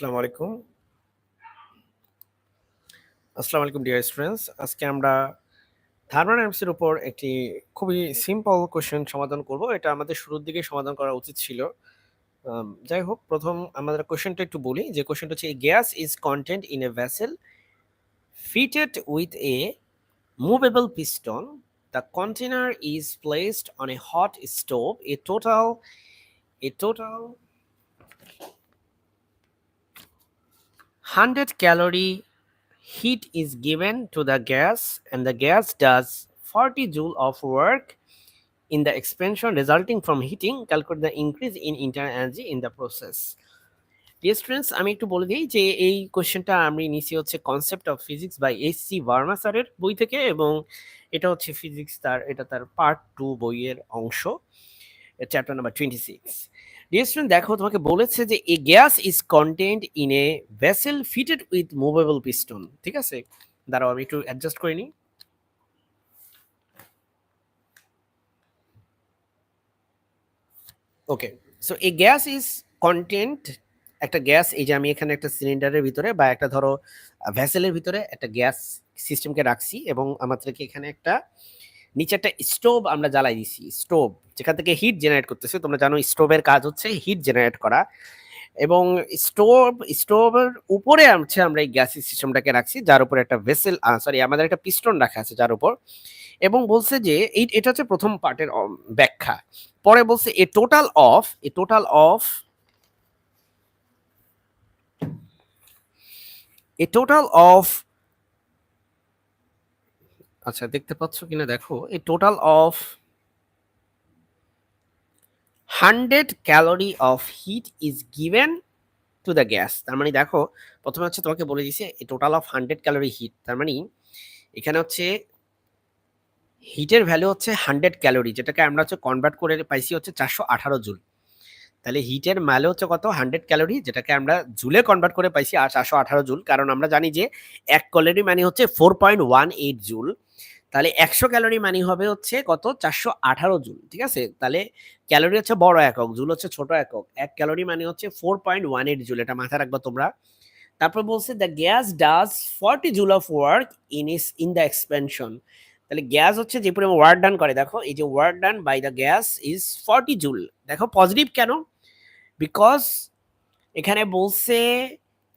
আসসালামু আলাইকুম। আসসালামু আলাইকুম ডিয়ার স্টুডেন্টস। আজকে আমরা থার্মোডাইনামিক্স এর উপর একটি খুবই সিম্পল কোয়েশ্চেন সমাধান করব। এটা আমাদের শুরুর দিকে সমাধান করা উচিত ছিল। যাই হোক প্রথম আমাদের কোয়েশ্চেনটা একটু বলি যে কোয়েশ্চেনটা হচ্ছে, gas is content in a a fitted with a a piston the container container is placed on a hot stove. A total a 100 calorie heat is given to the gas and the gas does 40 joule of work in the expansion resulting from heating. Calculate the increase in internal energy in the process." Dear students আমি একটু বলে দিই যে এই কোয়েশ্চেনটা আমি নিছি হচ্ছে concept of physics by H C Verma স্যারের বই থেকে এবং এটা হচ্ছে ফিজিক্স তার এটা তার পার্ট টু বইয়ের অংশ চ্যাপ্টার নাম্বার টোয়েন্টি সিক্স দেখো, তোমাকে বলেছে যে a gas is content in a vessel fitted with movable piston ঠিক আছে? দাঁড়াও, আমি একটু অ্যাডজাস্ট করে নিই। Okay so a gas is content একটা গ্যাস এই যে আমি এখানে একটা সিলিন্ডারের ভিতরে বা একটা ধরো ভ্যাসেলের ভিতরে একটা গ্যাস সিস্টেমকে রাখছি এবং আমাদেরকে এখানে একটা নিচে একটা স্টোভ আমরা জ্বালাই দিছি স্টোভ যেখান থেকে হিট জেনারেট করতেছে। তোমরা জানো স্টোভের কাজ হচ্ছে হিট জেনারেট করা। এবং স্টোভ স্টোভের উপরে হচ্ছে আমরা এই গ্যাসের সিস্টেমটাকে রাখছি, যার উপর একটা ভেসেল সরি আমাদের একটা পিস্টন রাখা আছে যার উপর। এবং বলছে যে, এই, এটা হচ্ছে প্রথম পার্টের ব্যাখ্যা। পরে বলছে, a total of a total of a total of আচ্ছা দেখতে পাচ্ছ কিনা? দেখো এই total of hundred calorie of heat is given to the gas তার মানে দেখো, প্রথমে হচ্ছে তোমাকে বলে দিছে এই total of hundred calorie heat তার মানে এখানে হচ্ছে হিটের ভ্যালু হচ্ছে হান্ড্রেড ক্যালোরি যেটাকে আমরা হচ্ছে কনভার্ট করে পাইছি হচ্ছে চারশো আঠারো জুল। তাহলে হিটের ভ্যালু হচ্ছে কত? হান্ড্রেড ক্যালোরি যেটাকে আমরা জুলে কনভার্ট করে পাইছি আর চারশো আঠারো জুল। কারণ আমরা জানি যে এক ক্যালোরি মানে হচ্ছে four point one eight joule. তাহলে একশো ক্যালোরি মানে হবে হচ্ছে কত? চারশো আঠারো জুল, ঠিক আছে? তাহলে ক্যালোরি হচ্ছে বড় একক, জুল হচ্ছে ছোট একক। এক ক্যালোরি মানে হচ্ছে four point one eight joule, এটা মাথায় রাখব তোমরা। তারপর বলছে the gas does forty joule of work in is in the expansion তাহলে গ্যাস হচ্ছে যে পরিমাণ ওয়ার্ক ডান করে। দেখো, এই যে work done by the gas is forty joule দেখো পজিটিভ কেন? বিকজ এখানে বলছে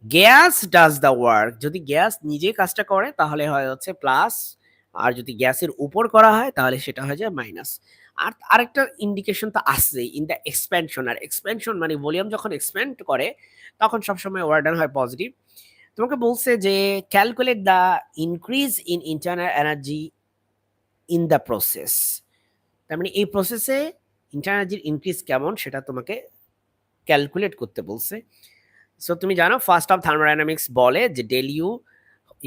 গ্যাস ডাজ দ্য ওয়ার্ক যদি গ্যাস নিজে কাজটা করে, তাহলে হয় হচ্ছে প্লাস আর যদি গ্যাসের উপর করা হয়, তাহলে সেটা হয়ে যায় মাইনাস। আর আরেকটা ইন্ডিকেশন তো আসছেই ইন দ্য এক্সপ্যানশন আর এক্সপ্যানশন মানে ভলিউম যখন এক্সপ্যান্ড করে, তখন সবসময় ওয়ার্ডান হয় পজিটিভ তোমাকে বলছে যে calculate the increase in internal energy in the process তার মানে এই প্রসেসে ইন্টারনাল এনার্জির ইনক্রিজ কেমন সেটা তোমাকে ক্যালকুলেট করতে বলছে। সো তুমি জানো ফার্স্ট অফ থার্মোডাইনামিক্স বলে যে ডেল ইউ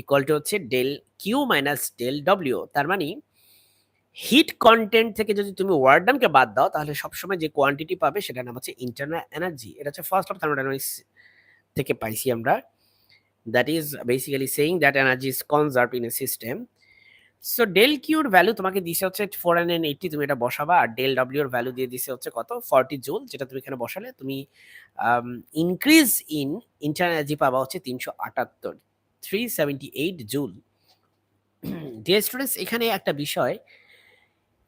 ইকুয়াল টু হচ্ছে del Q minus del W তার মানে হিট কন্টেন্ট থেকে যদি তুমি ওয়ার্ডানকে বাদ দাও, তাহলে সবসময় যে কোয়ান্টিটি পাবে সেটা নাম হচ্ছে ইন্টারনাল এনার্জি এটা হচ্ছে ফার্স্ট অফ থার্মোডাইনামিক্স থেকে পাইছি আমরা। That is basically saying that energy is conserve in a system so del কিউর value তোমাকে দিছে হচ্ছে ফোর হান্ড্রেড এইটটি তুমি এটা বসাবা। আর ডেল ডব্লিউর ভ্যালু দিয়ে দিছে হচ্ছে কত? ফর্টি জুল যেটা তুমি এখানে বসালে, তুমি ইনক্রিজ ইন ইন্টারনাল এনার্জি পাবা হচ্ছে তিনশো আটাত্তর। Three seventy eight joule. Dear students এখানে একটা বিষয়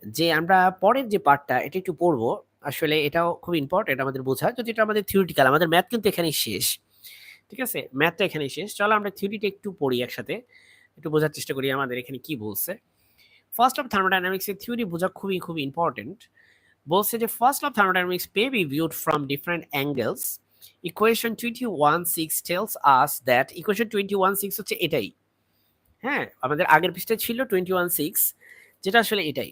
যে আমরা পরের যে পার্টটা এটা একটু পড়ব। আসলে এটাও খুব ইম্পর্টেন্ট আমাদের বোঝা, যদি এটা আমাদের থিওরিটিক্যাল আমাদের ম্যাথ কিন্তু এখানেই শেষ। ঠিক আছে? ম্যাথটা এখানেই শেষ। চলো আমরা থিওরিটা একটু পড়ি একসাথে। একটু বোঝার চেষ্টা করি আমাদের এখানে কি বলছে। ফার্স্ট অফ থার্মোডাইনামিক্সের থিওরি বোঝা খুবই খুবই ইম্পর্টেন্ট বলছে যে first of thermodynamics may be viewed from different angles equation twenty one six tells us that equation twenty one six হচ্ছে এটাই। হ্যাঁ আমাদের আগের পৃষ্ঠা ছিল টোয়েন্টি ওয়ান সিক্স যেটা আসলে এটাই।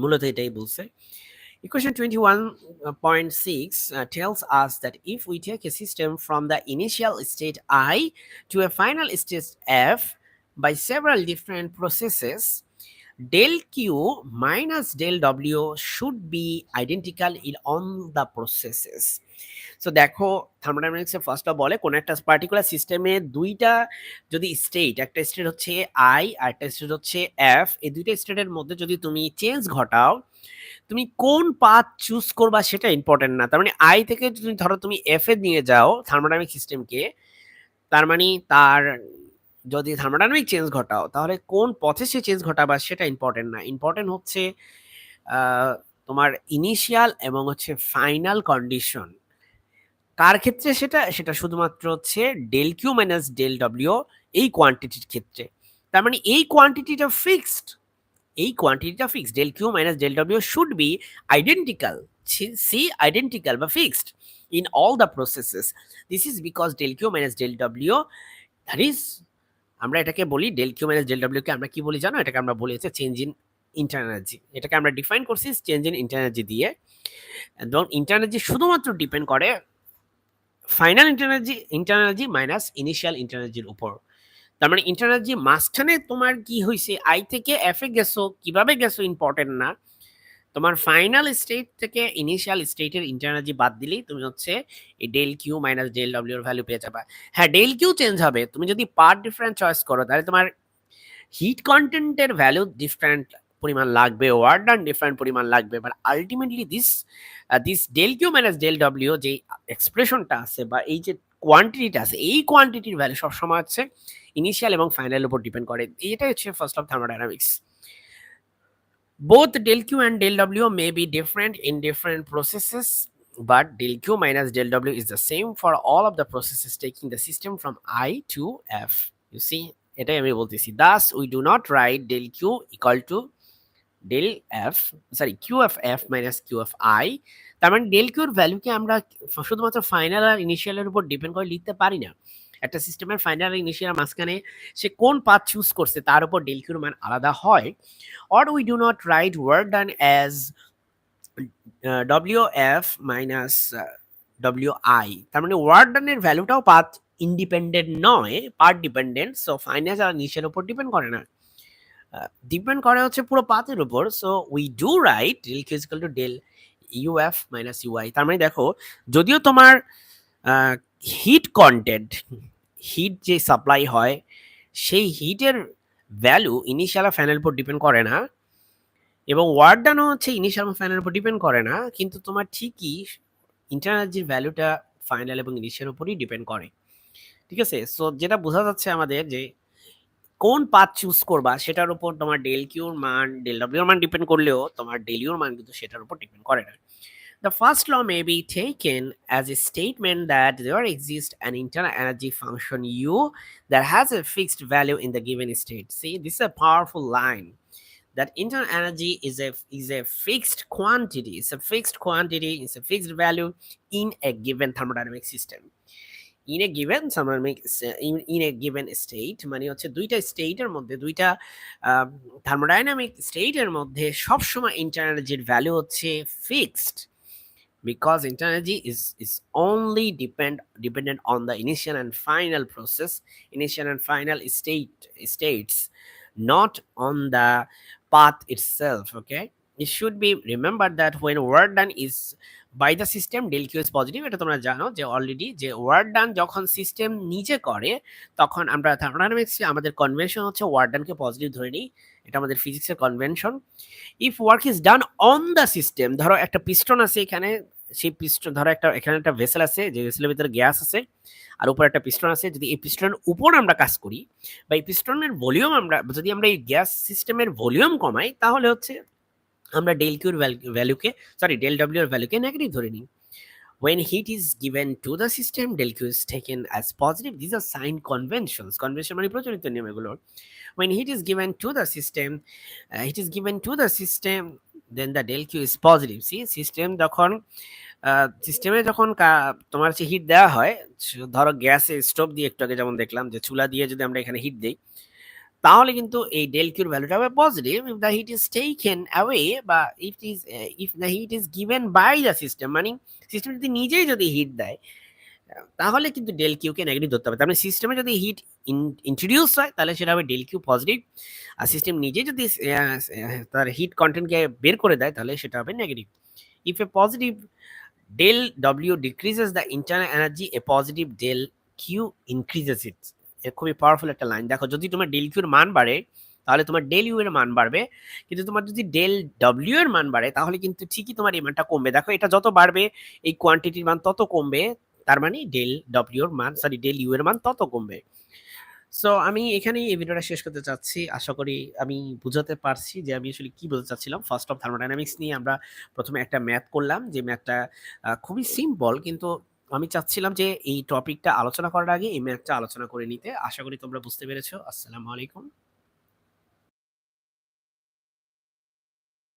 মূলত এটাই বলছে। Equation twenty one point six tells us that if we take a system from the initial state I to a final stage F by several different processes del Q minus del W should be identical in on the processes so দেখো থার্মোডাইনামিক্সে of বলে কোন একটা particular সিস্টেমে দুইটা যদি state একটা state হচ্ছে আই আর একটা স্টেট হচ্ছে এফ এই দুইটা স্টেটের মধ্যে যদি তুমি চেঞ্জ ঘটাও, তুমি কোন পাথ চুজ করবা সেটা ইম্পর্টেন্ট না। তার মানে আই থেকে যদি ধরো তুমি এফ এ নিয়ে যাও থার্মোডাইনামিক সিস্টেমকে তার মানে তার যদি থার্মোডাইনামিক চেঞ্জ ঘটাও, তাহলে কোন পথে সে চেঞ্জ ঘটাবা সেটা ইম্পর্টেন্ট না। ইম্পর্টেন্ট হচ্ছে তোমার ইনিশিয়াল এবং হচ্ছে ফাইনাল কন্ডিশন কার ক্ষেত্রে সেটা? সেটা শুধুমাত্র হচ্ছে del Q minus del W এই কোয়ান্টিটির ক্ষেত্রে। তার মানে এই কোয়ান্টিটিটা ফিক্সড এই কোয়ান্টিটিটা fixed del Q minus del W should be identical see identical বা fixed in all the processes this is because del Q minus del W that is আমরা এটাকে বলি del Q minus del W কে আমরা কি বলি জানো? এটাকে আমরা বলি হচ্ছে চেঞ্জ ইন ইন্টারনার্জি এটাকে আমরা ডিফাইন করছি চেঞ্জ ইন ইন্টারনার্জি দিয়ে। এবং ইন্টারনার্জি শুধুমাত্র ডিপেন্ড করে final inter energy inter energy minus initial inter এনার্জির উপর। তার মানে ইন্টার এনার্জি মাঝখানে তোমার কি হয়েছে আই থেকে এফ এ গেছো, কীভাবে গেছো ইম্পর্টেন্ট না? তোমার ফাইনাল স্টেট থেকে ইনিশিয়াল স্টেটের ইন্টার এনার্জি বাদ দিলেই তুমি হচ্ছে এই del Q minus del W এর ভ্যালু পেয়ে যাবে। হ্যাঁ ডেল কিউ চেঞ্জ হবে। তুমি যদি পার্ট ডিফারেন্ট চয়েস করো, তাহলে তোমার হিট কন্টেন্টের ভ্যালু ডিফারেন্ট পরিমাণ লাগবে ওয়ার্ড ডান ডিফারেন্ট পরিমাণ লাগবে but ultimately this this del Q minus del W যে এক্সপ্রেশনটা আছে বা এই যে কোয়ান্টিটিটা আছে, এই কোয়ান্টিটির ভ্যালু সবসময় হচ্ছে ইনিশিয়াল এবং ফাইনাল উপর ডিপেন্ড করে। এটাই হচ্ছে first of thermodynamics both del q and del w may be different in different processes, but del q minus del w is the same for all of the processes taking the system from i to f. You see, এটাই আমি বলতেছি। Thus del Q equal write del q equal to del f sorry qff minus qfi তার মানে q এর ভ্যালুকে আমরা শুধুমাত্র final আর ইনিশিয়ালের উপর depend করে লিখতে পারি না। একটা সিস্টেমের ফাইনাল আর ইনিশিয়াল মাঝখানে সে কোন পাথ চুজ করছে তার উপর q এর মান আলাদা হয়। Or we do not write work done as uh, WF minus uh, WI তার মানে ওয়ার্ক ডানের ভ্যালুটাও পাথ ইন্ডিপেন্ডেন্ট নয় পার্ট ডিপেন্ডেন্ট সো ফাইন্যান্স আর নিচের উপর ডিপেন্ড করে না। ডিপেন্ড করে হচ্ছে পুরো পাথের উপর। So we do write del Q equal to del U F minus U I তার মানে দেখো, যদিও তোমার হিট কন্টেন্ট হিট যে সাপ্লাই হয়, সেই হিটের ভ্যালু ইনিশিয়াল ফাইনাল উপর ডিপেন্ড করে না। এবং ওয়ার্ড ডানও হচ্ছে ইনিশিয়াল ফাইনাল উপর ডিপেন্ড করে না, কিন্তু তোমার ঠিকই ইন্টারনার্জির ভ্যালুটা ফাইনাল এবং ইনিশিয়াল উপরই ডিপেন্ড করে। ঠিক আছে? সো যেটা বোঝা যাচ্ছে আমাদের যে কোন পাথ চুজ করবা সেটার উপর তোমার ডেল কিউর মান ডেল ডব্লিউর মান ডিপেন্ড করলেও তোমার ডেল ইউর মান কিন্তু সেটার উপর ডিপেন্ড করে না first law may be taken as a statement that there exists an internal energy function U that has a fixed value in the given state. See, this is a powerful line. That internal energy is a is a fixed quantity. It's a fixed quantity. It's a fixed value in a given thermodynamic system. In a given summer make in a given state মানে হচ্ছে দুইটা স্টেটের মধ্যে, দুইটা thermodynamic স্টেটের মধ্যে সবসময় ইন্টারনেজির ভ্যালু হচ্ছে fixed because internal energy is is only depend dependent on the initial and final process initial and final state states not on the path it's okay it should be remembered that when work done is by the system, del q is positive, এটা তোমরা জানো যে already যে work ডান যখন system নিজে করে, তখন আমরা থার্মোডাইনামিক্সে আমাদের কনভেনশন হচ্ছে ওয়ার্ক ডানকে পজিটিভ ধরে নিই, এটা আমাদের ফিজিক্সের convention if work is done on the system ধরো একটা পিস্টন আছে এখানে, সেই পিস্টন ধরো একটা, এখানে একটা ভেসেল আছে, যে ভেসেলের ভিতরে গ্যাস আছে, আর উপরে একটা পিস্টন আছে, যদি এই পিস্টনের উপর আমরা কাজ করি, বা এই পিস্টনের ভলিউম আমরা, যদি আমরা এই গ্যাস সিস্টেমের ভলিউম কমাই, তাহলে হচ্ছে আমরা ডেল কিউর ভ্যালুকে সরি ডেল ডব্লিউ এর ভ্যালুকে নেগেটিভ ধরে নিই When heat is given to the system, del Q is taken as positive. These are signed conventions. Convention মানে প্রচলিত নিয়ম এগুলো when heat is given to the system uh, heat is given to the system then the del q is positive see system যখন সিস্টেমে যখন তোমার হচ্ছে hit দেওয়া হয় ধরো গ্যাসে স্টোভ দিয়ে একটু আগে যেমন দেখলাম যে চুলা দিয়ে যদি আমরা এখানে হিট দিই তাহলে কিন্তু এই ডেল কিউর ভ্যালুটা হবে positive if the heat is taken away বা if is if the heat is given by the system মানে সিস্টেম যদি নিজেই যদি হিট দেয়, তাহলে কিন্তু ডেল কিউকে নেগেটিভ ধরতে হবে। তার মানে সিস্টেমে যদি হিট ইন্ট্রোডিউস হয়, তাহলে সেটা হবে ডেল কিউ পজিটিভ আর সিস্টেম নিজে যদি তার হিট কন্টেন্টকে বের করে দেয়, তাহলে সেটা হবে negative if a positive del W decreases the internal energy a positive del Q increases it এর খুবই পাওয়ারফুল একটা লাইন দেখো, যদি তোমার ডেল কিউর মান বাড়ে, তাহলে তোমার ডেল ইউ এর মান বাড়বে। কিন্তু তোমার যদি ডেল ডব্লিউ এর মান বাড়ে, তাহলে কিন্তু ঠিকই তোমার এই মানটা কমবে। দেখো, এটা যত বাড়বে, এই কোয়ান্টিটির মান তত কমবে। তার মানে ডেল ডব্লিউ এর মান সরি ডেল ইউ এর মান তত কমবে। সো আমি এখানেই এই ভিডিওটা শেষ করতে চাচ্ছি। আশা করি আমি বুঝাতে পারছি যে আমি আসলে কি বলতে চাচ্ছিলাম। ফার্স্ট অফ থার্মোডাইনামিক্স নিয়ে আমরা প্রথমে একটা ম্যাথ করলাম। যে ম্যাথটা খুবই সিম্পল কিন্তু আমি চাচ্ছিলাম যে এই টপিকটা আলোচনা করার আগে এই ম্যাথটা আলোচনা করে নিতে। আশা করি তোমরা বুঝতে পেরেছ। আসসালামু আলাইকুম।